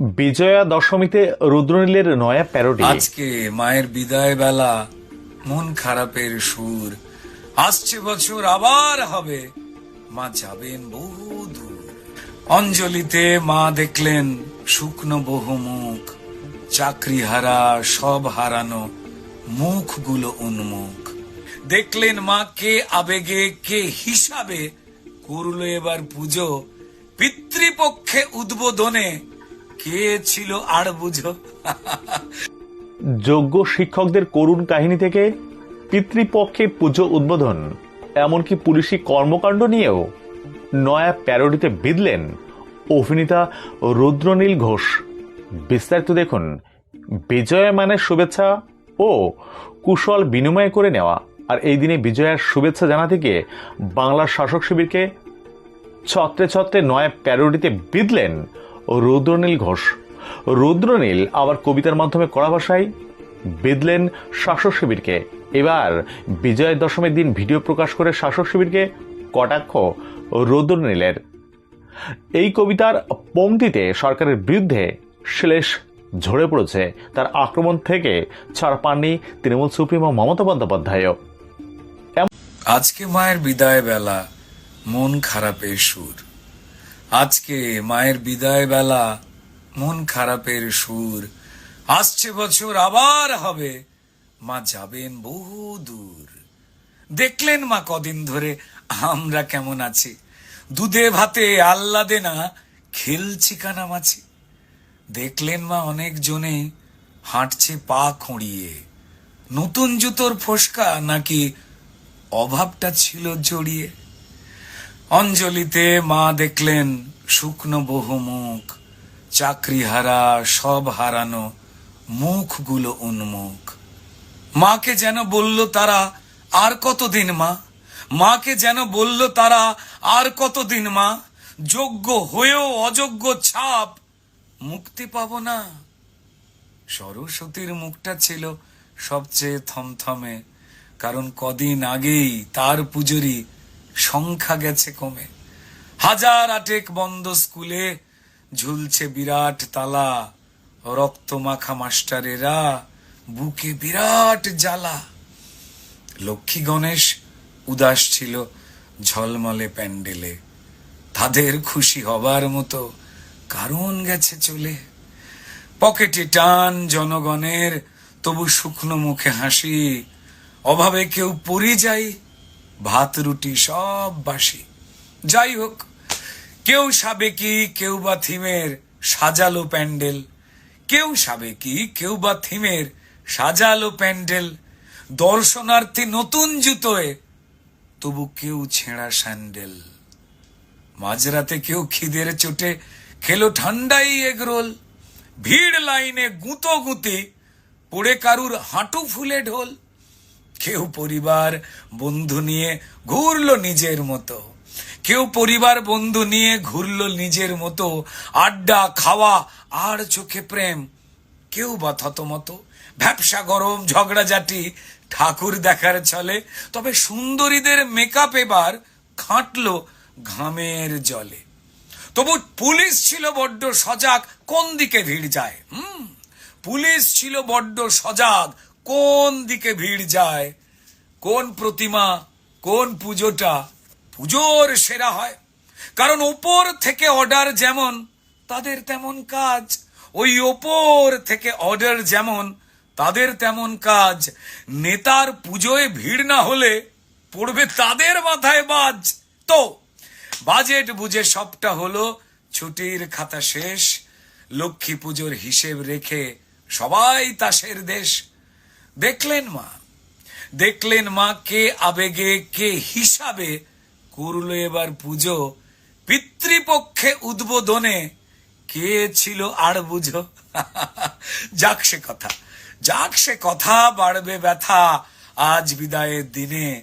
বিজয়া দশমীতে রুদ্রনীলের নয়া প্যারোডি আজকে মায়ের বিদায় বেলা, মন খারাপের সুর। আসছে বছর, আবার হবে। মা যাবেন বহু দূর অঞ্জলিতে মা দেখলেন শুকনো বহুমুখ। চাকরি হারা সব হারানো মুখগুলো উন্মুখ। দেখলেন মা কে আবেগে কে হিসাবে করল এবার পুজো। পিতৃপক্ষে উদ্বোধনে কে ছিল আর বুঝো? যোগ্য শিক্ষকদের করুণ কাহিনী থেকে পিতৃপক্ষে পুজো উদ্বোধন, এমনকি পুলিশি কর্মকাণ্ড নিয়েও নয়া প্যারোডিতে বিঁধলেন অভিনেতা রুদ্রনীল ঘোষ। বিস্তারিত দেখুন, বিজয়া মানে শুভেচ্ছা ও কুশল বিনিময় করে নেওয়া। আর এই দিনে বিজয়ার শুভেচ্ছা জানাতে গিয়ে বাংলার শাসক শিবিরকে ছত্রে ছত্রে নয়া প্যারোডিতে বিঁধলেন রুদ্রনীল ঘোষ। রৌদ্রনীল আবার কবিতার মাধ্যমে কড়া ভাষায় বিঁধলেন শাসক শিবিরকে। এবার বিজয় দশমীর দিন ভিডিও প্রকাশ করে শাসক শিবিরকে কটাক্ষ রৌদ্রনীলের। এই কবিতার পংক্তিতে সরকারের বিরুদ্ধে শ্লেষ ঝরে পড়েছে। তার আক্রমণ থেকে ছাড় পাননি তৃণমূল সুপ্রিমো মমতা বন্দ্যোপাধ্যায়ও। আজকে মায়ের বিদায় বেলা মন খারাপের সুর। আজকে মায়ের বিদায় বেলা মন খারাপের সুর। আসছে বছর, আবার হবে। মা যাবেন বহু দূর। দেখলেন মা কদিন ধরে আমরা কেমন আছি। দুধে ভাতে আল্লাদে না, খেলছি কানামাছি। দেখলেন মা অনেক জনে হাঁটছে পা খুঁড়িয়ে। নতুন জুতোর ফোসকা নাকি অভাবটা ছিল জড়িয়ে। অঞ্জলিতে মা দেখলেন শুকনো বহু মুখ চাকরি হারা সব হারানো মুখগুলো উন্মুখ। মাকে যেন বলল তারা আর কতদিন মা? মাকে যেন বলল তারা আর কতদিন মা? যোগ্য হয়েও অযোগ্য ছাপ মুক্তি পাব না। সরস্বতীর মুখটা ছিল সবচেয়ে থমথমে, কারণ কদিন আগেই তার পুজোরি সংখ্যা গেছে কমে। হাজার আটেক বন্ধ স্কুলে ঝুলছে বিরাট তালা। রক্ত মাখা মাস্টারেরা বুকে বিরাট জ্বালা। লক্ষ্মী গণেশ উদাস ছিল ঝলমলে প্যান্ডেলে। তাদের খুশি হবার মতো কারণ গেছে চলে। পকেটে টান জনগণের, তবু শুকনো মুখে হাসি। অভাবে কেউ পরি যাই ভাত, রুটি, সব বাসি। যাই হোক, কেউ সাবেকি কেউ বা থিমের সাজালো প্যান্ডেল। কেউ সাবেকি কেউ বা থিমের সাজালো প্যান্ডেল। দর্শনার্থী নতুন জুতোয়, তবু কেউ ছেঁড়া স্যান্ডেল। মাঝরাতে কেউ খিদের চোটে খেলো ঠান্ডাই এগরোল। ভিড় লাইনে গুঁতো গুঁতি, পড়ে কারুর হাঁটু ফুলে ঢোল। কেউ পরিবার, বন্ধু নিয়ে ঘুরলো নিজের মতো। কেউ পরিবার, বন্ধু নিয়ে ঘুরলো নিজের মতো। আড্ডা, খাওয়া, আর চোখে প্রেম। কেউ বা থতমতো। ব্যবসা গরম ঝগড়াঝাটি ঠাকুর দেখার চলে তবে সুন্দরীদের মেকআপ এবার খাটলো ঘামের জলে। তবু পুলিশ ছিল বড্ড সজাগ। কোন দিকে ভিড় যায়? হুম, পুলিশ ছিল বড্ড সজাগ। কোন দিকে ভিড় যায়, কোন প্রতিমা, কোন পুজোটা পুজোর সেরা হয়। কারণ ওপর থেকে অর্ডার যেমন, তাদের তেমন কাজ। ওই ওপর থেকে অর্ডার যেমন, তাদের তেমন কাজ। নেতার পুজোয় ভিড় না হলে পড়বে তাদের মাথায় বাজ। তো, বাজেট বুঝে সবটা হলো, ছুটির খাতা শেষ, লক্ষ্মী পুজোর হিসেব রেখে সবাই তাসের দেশ। দেখলেন মা। দেখলেন মা কে আবেগে, কে হিসাবে করল এবার পুজো। পিতৃপক্ষে উদ্বোধনে কে ছিল আর বুঝো? যাক সে কথা, যাক সে কথা, বাড়বে ব্যথা আজ বিদায়ের দিনে।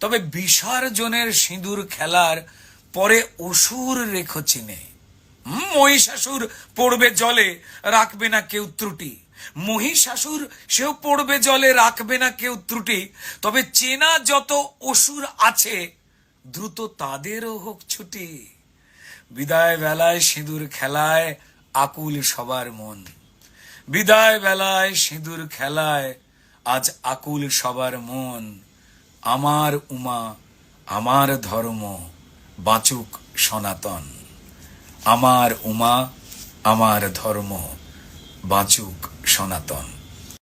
তবে বিসর্জনের সিঁদুর খেলার পরে অসুর রেখো চিনে। মহিষাসুর পড়বে জলে, রাখবে না কেউ ত্রুটি। মহিষাসুর, সেও পড়বে জলে, রাখবে না কেউ ত্রুটি। তবে চেনা যত অসুর আছে, দ্রুত তাদেরও হোক ছুটি। বিদায় বেলায় সিঁদুর খেলায় আকুল সবার মন। বিদায় বেলায় সিঁদুর খেলায় আজ আকুল সবার মন। আমার উমা, আমার ধর্ম, বাঁচুক সনাতন। আমার উমা, আমার ধর্ম, বাঁচুক সনাতন।